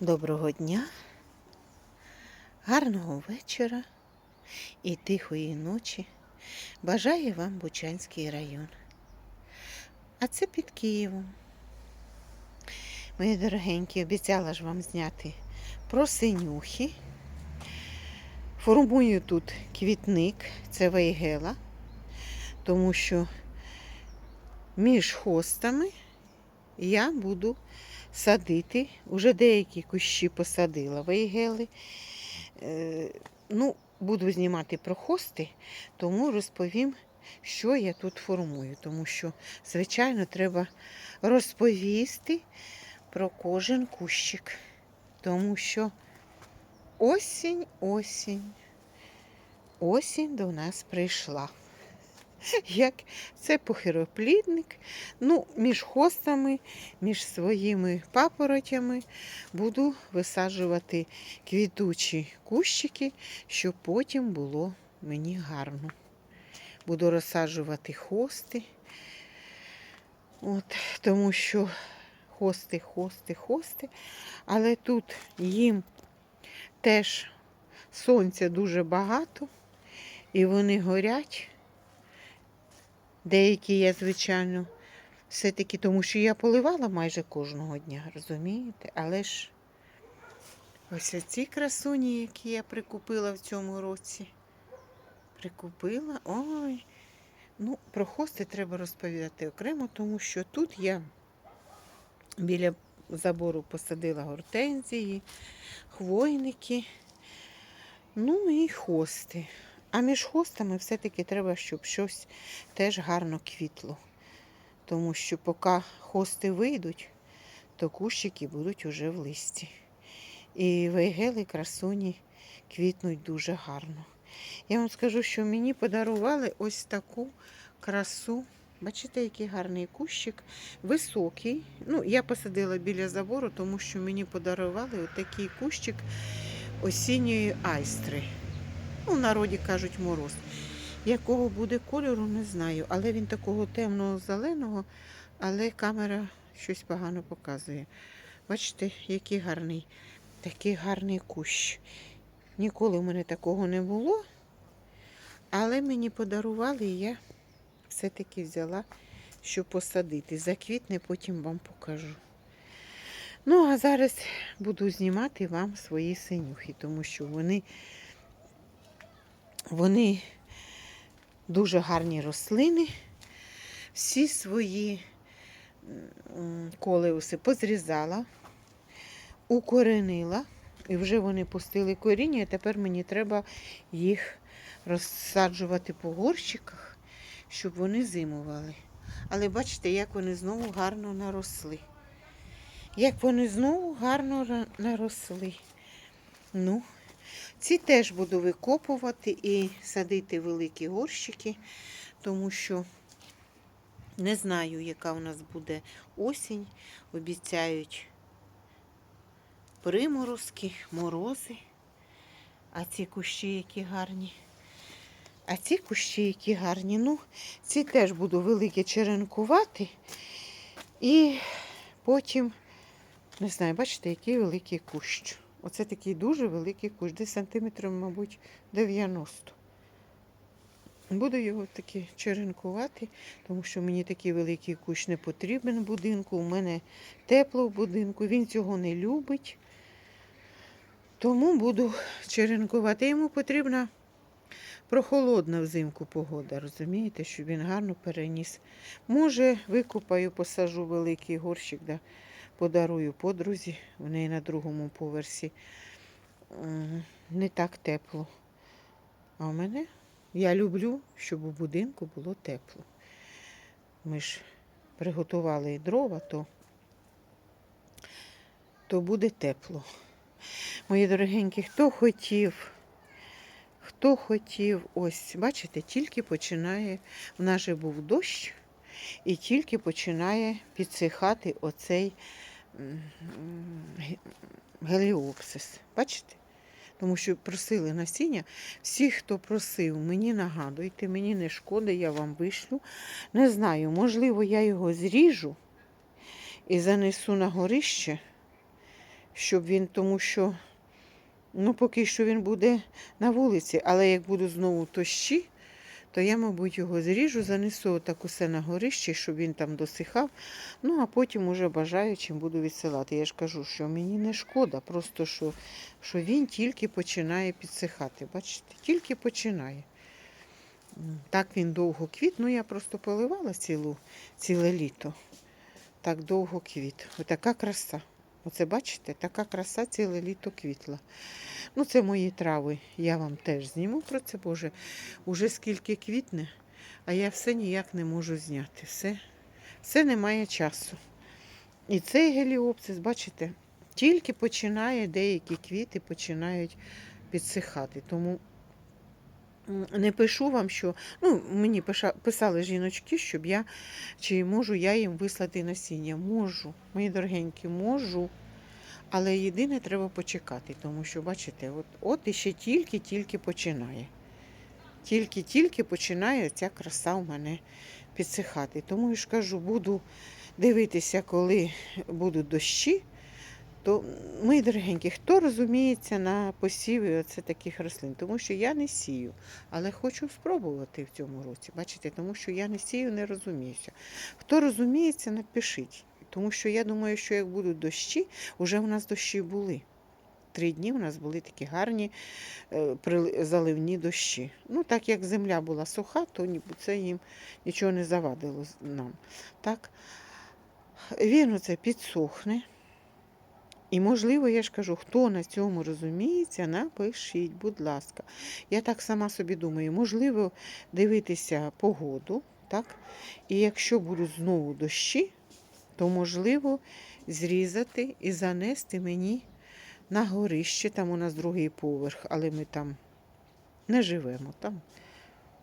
Доброго дня, гарного вечора і тихої ночі бажає вам Бучанський район. А це під Києвом. Мої дорогенькі, обіцяла ж вам зняти про синюхи. Формую тут квітник, це вейгела, тому що між хостами я буду садити. Уже деякі кущі посадила вейгели. Е, ну, буду знімати про хости, тому розповім, що я тут формую. Тому що, звичайно, треба розповісти про кожен кущик. Тому що осінь, осінь, осінь до нас прийшла. Як це похироплідник. Ну, між хостами, між своїми папоротями буду висаджувати квітучі кущики, щоб потім було мені гарно. Буду розсаджувати хости. От, тому що хости, хости, хости. Але тут їм теж сонця дуже багато, і вони горять. Деякі я, звичайно, все-таки, тому що я поливала майже кожного дня, розумієте? Але ж ось ці красуні, які я прикупила в цьому році. Прикупила. Ой. Ну, про хости треба розповідати окремо, тому що тут я біля забору посадила гортензії, хвойники, ну і хости. А між хостами все-таки треба, щоб щось теж гарно квітло. Тому що поки хости вийдуть, то кущики будуть уже в листі. І вейгели красуні квітнуть дуже гарно. Я вам скажу, що мені подарували ось таку красу. Бачите, який гарний кущик, високий. Ну, я посадила біля забору, тому що мені подарували отакий кущик осінньої айстри. Ну, в народі кажуть мороз. Якого буде кольору, не знаю. Але він такого темного зеленого, але камера щось погано показує. Бачите, який гарний, такий гарний кущ. Ніколи в мене такого не було. Але мені подарували, і я все-таки взяла, щоб посадити. Заквітне, потім вам покажу. Ну, а зараз буду знімати вам свої синюхи, тому що вони вони дуже гарні рослини. Всі свої колеуси позрізала, укоренила, і вже вони пустили коріння, і тепер мені треба їх розсаджувати по горщиках, щоб вони зимували. Але бачите, як вони знову гарно наросли. Як вони знову гарно наросли. Ну, ці теж буду викопувати і садити великі горщики, тому що не знаю, яка у нас буде осінь. Обіцяють приморозки, морози. А ці кущі, які гарні. А ці кущі, які гарні. Ну, ці теж буду великі черенкувати. І потім, не знаю, бачите, який великий кущ. Оце такий дуже великий кущ, десь сантиметрів, мабуть, 90. Буду його таки черенкувати, тому що мені такий великий кущ не потрібен в будинку. У мене тепло в будинку, він цього не любить. Тому буду черенкувати. Йому потрібна прохолодна взимку погода, розумієте, щоб він гарно переніс. Може, викупаю, посажу великий горщик, да, подарую подрузі. В неї на другому поверсі не так тепло. А у мене я люблю, щоб у будинку було тепло. Ми ж приготували дрова, то, то буде тепло. Мої дорогенькі, хто хотів, хто хотів, ось, бачите, тільки починає, в нас же був дощ, і тільки починає підсихати оцей геліопсис. Бачите? Тому що просили насіння. Всі, хто просив, мені нагадуйте, мені не шкода, я вам вишлю. Не знаю, можливо, я його зріжу і занесу на горище, щоб він, тому що ну, поки що він буде на вулиці, але як буду знову тощі, то я, мабуть, його зріжу, занесу так усе на горище, щоб він там досихав. Ну, а потім уже бажаючим буду відсилати. Я ж кажу, що мені не шкода, просто що, що він тільки починає підсихати. Бачите, тільки починає. Так він довго квіт, ну я просто поливала цілу, ціле літо. Так довго квіт. Отака краса. Оце бачите, така краса ціле літо квітла. Ну, це мої трави. Я вам теж зніму про це, Боже. Уже скільки квітне, а я все ніяк не можу зняти. Все, все немає часу. І цей геліопсис, бачите, тільки починає деякі квіти починають підсихати. Тому не пишу вам, що ну, мені писали жіночки, щоб я чи можу я їм вислати насіння. Можу, мої дорогенькі, можу. Але єдине треба почекати, тому що, бачите, от, от іще тільки-тільки починає. Тільки-тільки починає ця краса у мене підсихати. Тому я ж кажу, буду дивитися, коли будуть дощі. То, мої дорогенькі, хто розуміється на посіві оце таких рослин? Тому що я не сію, але хочу спробувати в цьому році. Бачите, тому що я не сію, не розуміюся. Хто розуміється, напишіть. Тому що я думаю, що як будуть дощі, уже у нас дощі були. Три дні у нас були такі гарні е, заливні дощі. Ну, так як земля була суха, то це їм нічого не завадило нам. Так? Він оце підсохне. І, можливо, я ж кажу, хто на цьому розуміється, напишіть, будь ласка. Я так сама собі думаю, можливо, дивитися погоду, так? І якщо будуть знову дощі, то можливо зрізати і занести мені на горище. Там у нас другий поверх, але ми там не живемо. Там,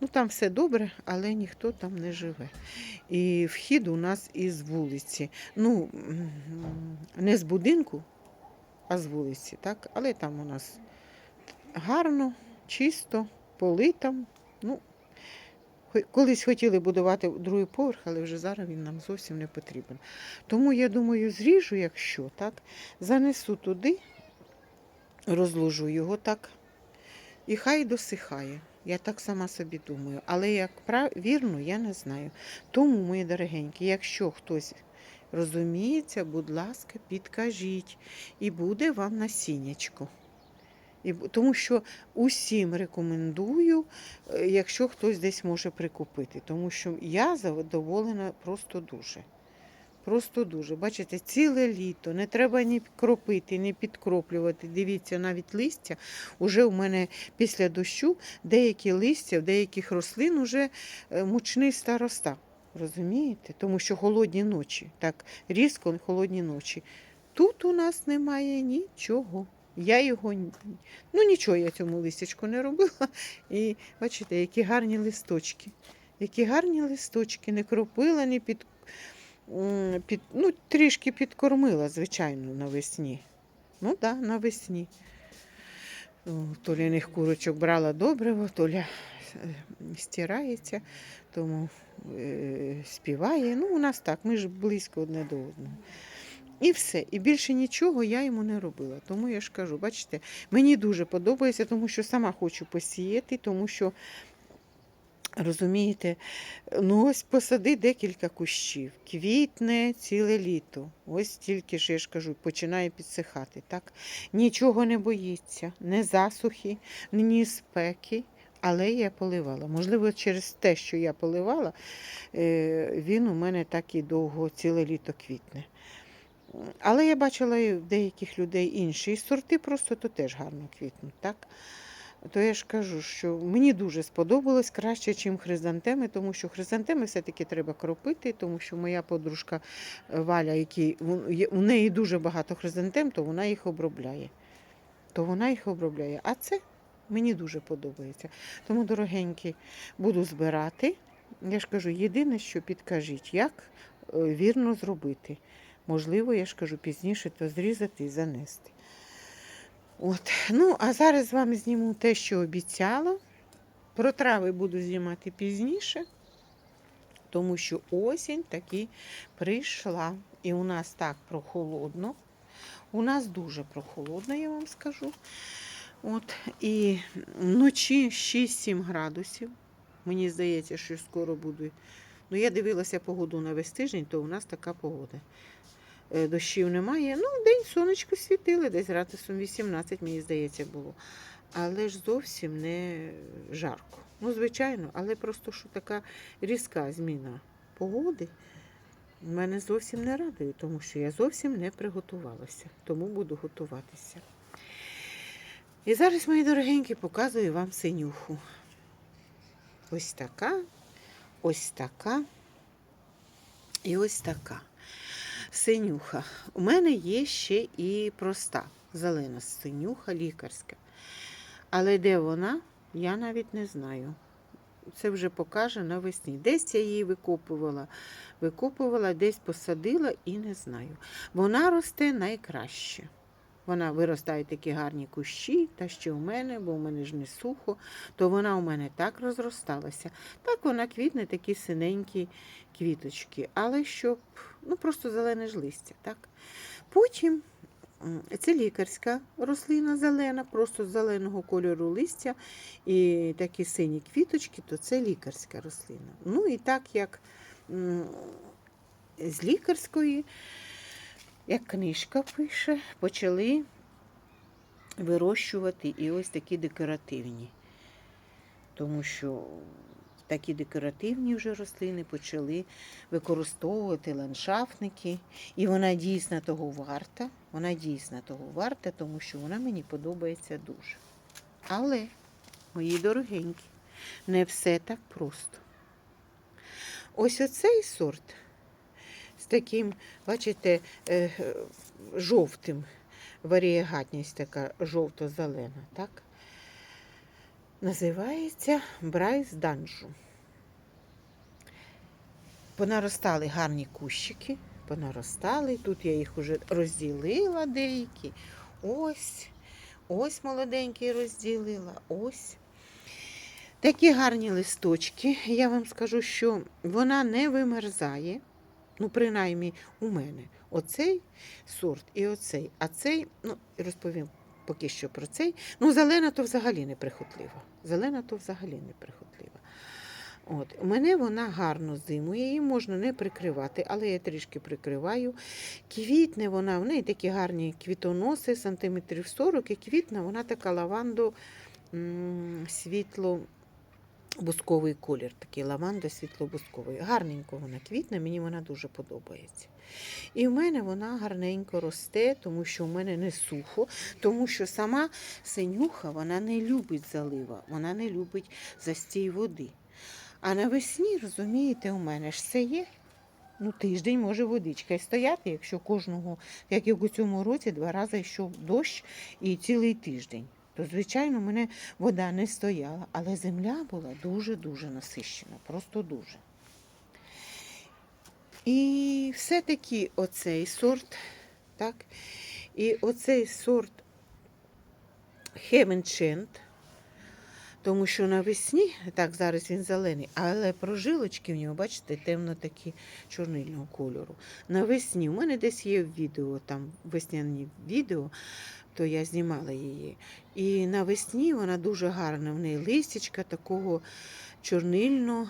ну, там все добре, але ніхто там не живе. І вхід у нас із вулиці. Ну, не з будинку, а з вулиці, так? Але там у нас гарно, чисто, поли там. Ну, колись хотіли будувати другий поверх, але вже зараз він нам зовсім не потрібен. Тому я думаю, зріжу, якщо так, занесу туди, розложу його так, і хай досихає. Я так сама собі думаю. Але як прав... вірно, я не знаю. Тому, мої дорогенькі, якщо хтось розуміється, будь ласка, підкажіть. І буде вам насіннячко. І, тому що усім рекомендую, е, якщо хтось десь може прикупити. Тому що я задоволена просто дуже. Просто дуже. Бачите, ціле літо. Не треба ні кропити, ні підкроплювати. Дивіться, навіть листя. Уже у мене після дощу деякі листя, деяких рослин уже е, мучний староста. Розумієте? Тому що холодні ночі, так, різко холодні ночі. Тут у нас немає нічого. Я його ну нічого я цьому листячку не робила. І бачите, які гарні листочки. Які гарні листочки, не кропила, не під, під ну, трішки підкормила, звичайно, навесні. Ну так, да, навесні. Толяних курочок брала добриво, Толя е, стирається, тому е, співає. Ну, у нас так, ми ж близько одне до одного. І все. І більше нічого я йому не робила. Тому я ж кажу, бачите, мені дуже подобається, тому що сама хочу посіяти, тому що, розумієте, ну ось посади декілька кущів, квітне ціле літо. Ось тільки ж я ж кажу, починає підсихати. Так? Нічого не боїться, не засухи, ні спеки. Але я поливала. Можливо, через те, що я поливала, е, він у мене так і довго ціле літо квітне. Але я бачила в деяких людей інші сорти, просто то теж гарно квітнуть. Так? То я ж кажу, що мені дуже сподобалось краще, ніж хризантеми, тому що хризантеми все-таки треба кропити, тому що моя подружка е, Валя, який, у неї дуже багато хризантем, то вона їх обробляє. То вона їх обробляє. А це мені дуже подобається. Тому, дорогенькі, буду збирати. Я ж кажу, єдине, що підкажіть, як е, вірно зробити. Можливо, я ж кажу, пізніше то зрізати і занести. От. Ну, а зараз з вами зніму те, що обіцяла. Про трави буду знімати пізніше, тому що осінь таки прийшла. І у нас так прохолодно. У нас дуже прохолодно, я вам скажу. От, і вночі 6-7 градусів. Мені здається, що скоро буде. Ну, я дивилася погоду на весь тиждень, то у нас така погода. Е, Дощів немає. Ну, день сонечко світило, десь градусом 18, мені здається, було. Але ж зовсім не жарко. Ну, звичайно, але просто що така різка зміна погоди мене зовсім не радує, тому що я зовсім не приготувалася, тому буду готуватися. І зараз, мої дорогенькі, показую вам синюху. Ось така, ось така і ось така. Синюха. У мене є ще і проста зелена синюха лікарська. Але де вона, я навіть не знаю. Це вже покаже навесні. Десь я її викопувала, викопувала, десь посадила і не знаю. Вона росте найкраще. Вона виростає такі гарні кущі, та ще у мене, бо у мене ж не сухо, то вона у мене так розросталася. Так вона квітне такі синенькі квіточки, але щоб, ну просто зелене ж листя. так. Потім це лікарська рослина зелена, просто з зеленого кольору листя і такі сині квіточки, то це лікарська рослина. Ну і так як з лікарської, як книжка пише, почали вирощувати і ось такі декоративні. Тому що такі декоративні вже рослини почали використовувати ландшафтники. І вона дійсно того варта. Вона дійсно того варта, тому що вона мені подобається дуже. Але, мої дорогенькі, не все так просто. Ось оцей сорт з таким, бачите, е, жовтим, варієгатність така жовто-зелена, так? Називається Брайс Данжу. Понаростали гарні кущики, понаростали. Тут я їх уже розділила деякі. Ось, ось молоденький розділила, ось. Такі гарні листочки. Я вам скажу, що вона не вимерзає. Ну, принаймні, у мене оцей сорт і оцей. А цей, ну, розповім поки що про цей. Ну, зелена то взагалі не прихотлива. Зелена то взагалі не прихотлива. От, у мене вона гарно зимує, її можна не прикривати, але я трішки прикриваю. Квітне вона, в неї такі гарні квітоноси, сантиметрів 40, і квітне вона така лавандо м, світло. Бусковий колір, такий лаванда світло-бусковий. Гарненько вона квітне, мені вона дуже подобається. І в мене вона гарненько росте, тому що в мене не сухо, тому що сама синюха вона не любить залива, вона не любить застій води. А навесні, розумієте, у мене ж це є. Ну, тиждень може водичка й стояти, якщо кожного, як і в цьому році, два рази йшов дощ і цілий тиждень. То, звичайно, в мене вода не стояла, але земля була дуже-дуже насищена, просто дуже. І все-таки оцей сорт, так, і оцей сорт Хеменчент, тому що навесні, так, зараз він зелений, але прожилочки в нього, бачите, темно такі чорнильного кольору. Навесні, у мене десь є відео, там весняні відео, то я знімала її. І навесні вона дуже гарна, в неї листячка такого чорнильно,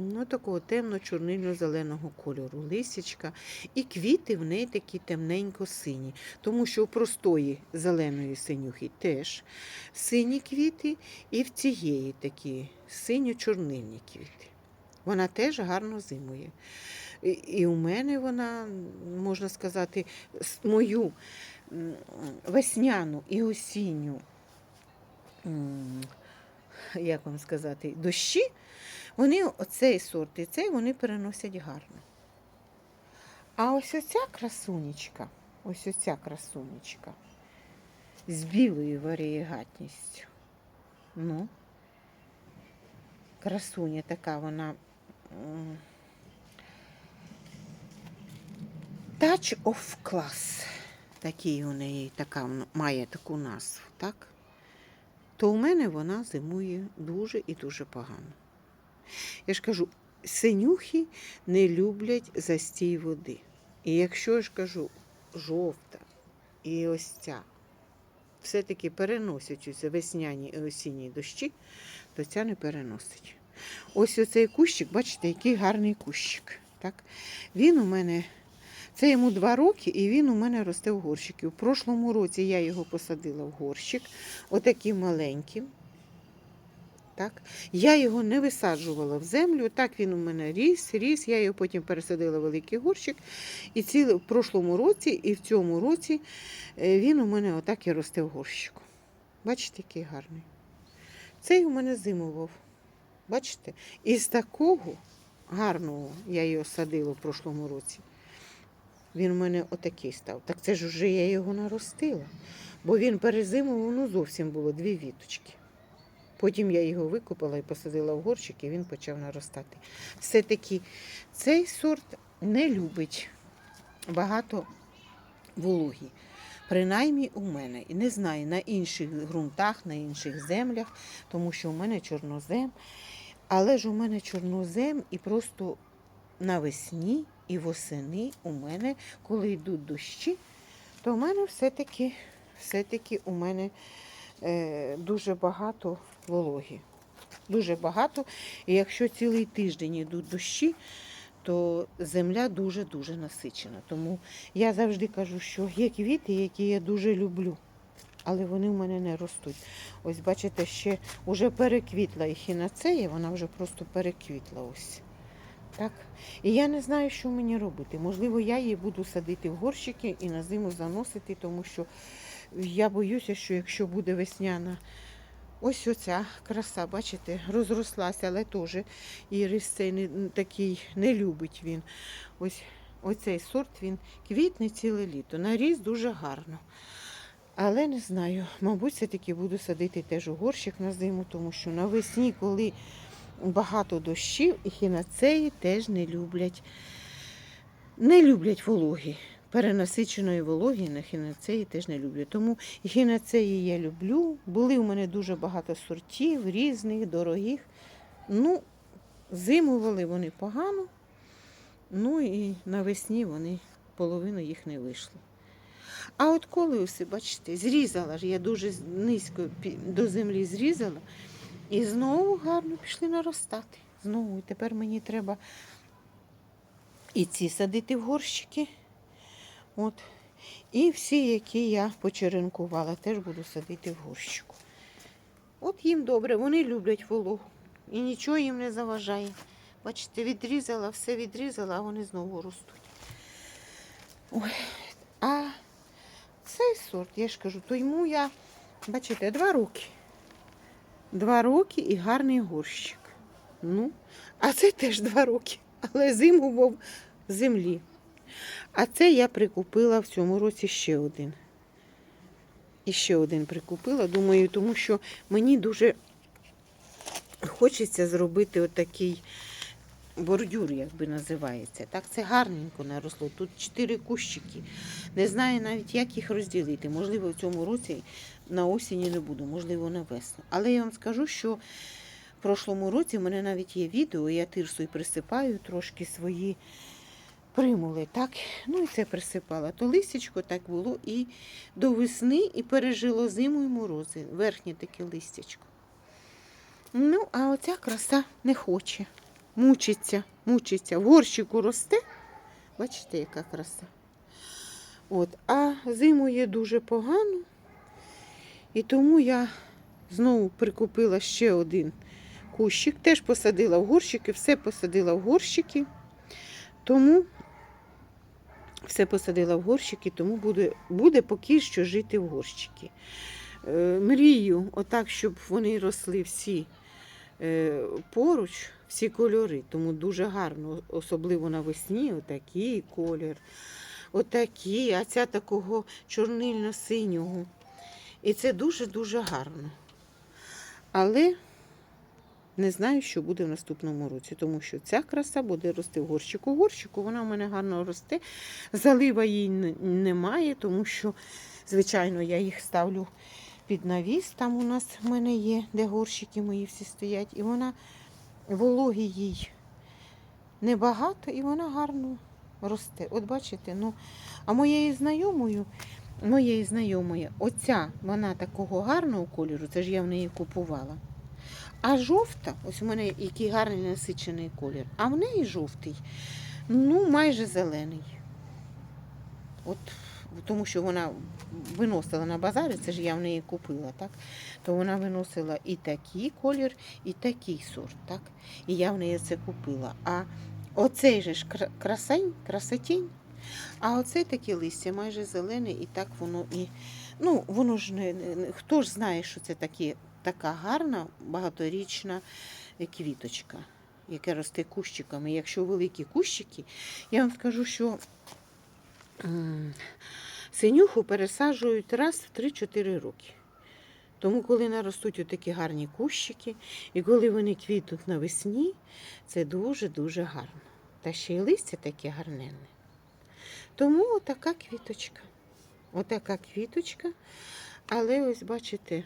ну такого темно-чорнильно-зеленого кольору листячка. І квіти в неї такі темненько-сині. Тому що у простої зеленої синюхи теж сині квіти, і в цієї такі синьо-чорнильні квіти. Вона теж гарно зимує. І, у мене вона, можна сказати, мою весняну і осінню, як вам сказати, дощі, вони оцей сорт і цей вони переносять гарно. А ось оця красунечка, ось оця красунечка з білою варієгатністю. Ну, красуня така вона. Touch of Class. Такий у неї така має таку назву, так? То у мене вона зимує дуже і дуже погано. Я ж кажу, синюхи не люблять застій води. І якщо я ж кажу, жовта і ось ця все-таки переносять ось весняні і осінні дощі, то ця не переносить. Ось оцей кущик, бачите, який гарний кущик. Так? Він у мене, це йому два роки, і він у мене росте в горщику. У прошлому році я його посадила в горщик, отаким маленьким. Так? Я його не висаджувала в землю, так він у мене ріс, ріс, я його потім пересадила в великий горщик. І ціле в прошлому році, і в цьому році е, він у мене отак і росте в горщику. Бачите, який гарний. Цей у мене зимував. Бачите? Із такого гарного я його садила в прошлому році. Він у мене отакий став. Так це ж вже я його наростила. Бо він перезимував, ну зовсім було дві віточки. Потім я його викопала і посадила в горщик, і він почав наростати. Все-таки цей сорт не любить багато вологі. Принаймні у мене. І не знаю, на інших ґрунтах, на інших землях, тому що у мене чорнозем. Але ж у мене чорнозем і просто навесні і восени у мене, коли йдуть дощі, то у мене все-таки, все-таки у мене е, дуже багато вологі. Дуже багато. І якщо цілий тиждень йдуть дощі, то земля дуже-дуже насичена. Тому я завжди кажу, що є квіти, які я дуже люблю, але вони в мене не ростуть. Ось бачите, ще вже переквітла і хінацея, вона вже просто переквітла ось. Так? І я не знаю, що мені робити. Можливо, я її буду садити в горщики і на зиму заносити, тому що я боюся, що якщо буде весняна, ось оця краса, бачите, розрослася, але теж ірис цей не, такий не любить він. Ось оцей сорт він квітне ціле літо. Наріс дуже гарно. Але не знаю, мабуть, все-таки буду садити теж у горщик на зиму, тому що навесні, коли багато дощів, і хінацеї теж не люблять, не люблять вологі. Перенасиченої вологі на хінацеї теж не люблю. Тому і хінацеї я люблю. Були у мене дуже багато сортів, різних, дорогих. Ну, зимували вони погано. Ну і навесні вони половину їх не вийшло. А от коли ось, бачите, зрізала ж, я дуже низько до землі зрізала, і знову гарно пішли наростати. Знову. І тепер мені треба і ці садити в горщики. От. І всі, які я почеренкувала, теж буду садити в горщику. От їм добре, вони люблять вологу. І нічого їм не заважає. Бачите, відрізала, все відрізала, а вони знову ростуть. Ой, а цей сорт, я ж кажу, то йому я, бачите, два роки. Два роки і гарний горщик. Ну, а це теж два роки, але зиму в землі. А це я прикупила в цьому році ще один. І ще один прикупила, думаю, тому що мені дуже хочеться зробити отакий бордюр, як би називається. Так, це гарненько наросло. Тут чотири кущики. Не знаю навіть, як їх розділити. Можливо, в цьому році на осені не буду, можливо, на весну. Але я вам скажу, що в прошлому році в мене навіть є відео, я тирсою присипаю трошки свої примули. Так, ну і це присипала. То листячко так було і до весни, і пережило зиму і морози. Верхнє таке листячко. Ну, а оця краса не хоче. Мучиться, мучиться. В горщику росте. Бачите, яка краса. От, а зимує дуже погано. І тому я знову прикупила ще один кущик. Теж посадила в горщики, все посадила в горщики. Тому все посадила в горщики, тому буде, буде поки що жити в горщики. Е, мрію, отак, щоб вони росли всі е, поруч, всі кольори. Тому дуже гарно, особливо навесні, отакий колір, отакий, а ця такого чорнильно-синього. І це дуже-дуже гарно. Але не знаю, що буде в наступному році, тому що ця краса буде рости в горщику. В горщику вона в мене гарно росте. Залива їй немає, тому що, звичайно, я їх ставлю під навіс. Там у нас в мене є, де горщики мої всі стоять. І вона вологі їй небагато, і вона гарно росте. От бачите, ну, а моєю знайомою, моєї знайомої, оця, вона такого гарного кольору, це ж я в неї купувала. А жовта, ось у мене який гарний насичений колір, а в неї жовтий, ну, майже зелений. От, тому що вона виносила на базарі, це ж я в неї купила, так? То вона виносила і такий колір, і такий сорт, так? І я в неї це купила. А оцей же ж красень, красотінь, а оцей таке листя майже зелене, і так воно і. Ну, воно ж не, хто ж знає, що це такі, така гарна, багаторічна е, квіточка, яка росте кущиками. Якщо великі кущики, я вам скажу, що синюху пересаджують раз в 3-4 роки. Тому, коли наростуть такі гарні кущики, і коли вони квітнуть навесні, це дуже-дуже гарно. Та ще й листя таке гарненне. Тому отака квіточка. Отака квіточка. Але ось бачите,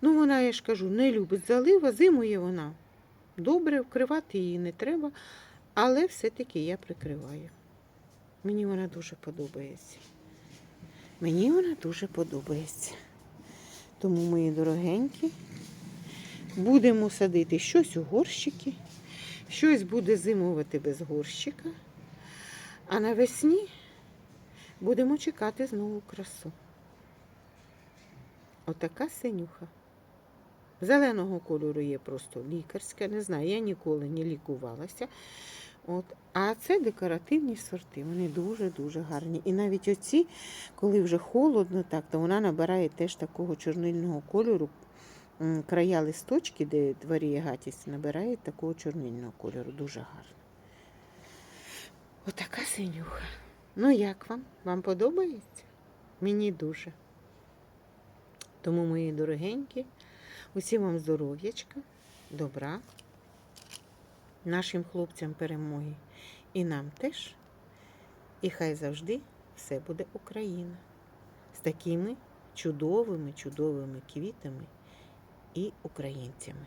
ну вона, я ж кажу, не любить залива, зимує вона. Добре, вкривати її не треба, але все-таки я прикриваю. Мені вона дуже подобається. Мені вона дуже подобається. Тому, мої дорогенькі, будемо садити щось у горщики, щось буде зимувати без горщика. А навесні будемо чекати знову красу. Отака синюха. Зеленого кольору є просто лікарська, не знаю, я ніколи не лікувалася. От. А це декоративні сорти, вони дуже-дуже гарні. І навіть оці, коли вже холодно, так, то вона набирає теж такого чорнильного кольору. Края листочки, де варієгатість, набирають такого чорнильного кольору. Дуже гарно. Отака синюха. Ну як вам? Вам подобається? Мені дуже. Тому, мої дорогенькі, усім вам здоров'ячка, добра, нашим хлопцям перемоги і нам теж. І хай завжди все буде Україна з такими чудовими, чудовими квітами і українцями.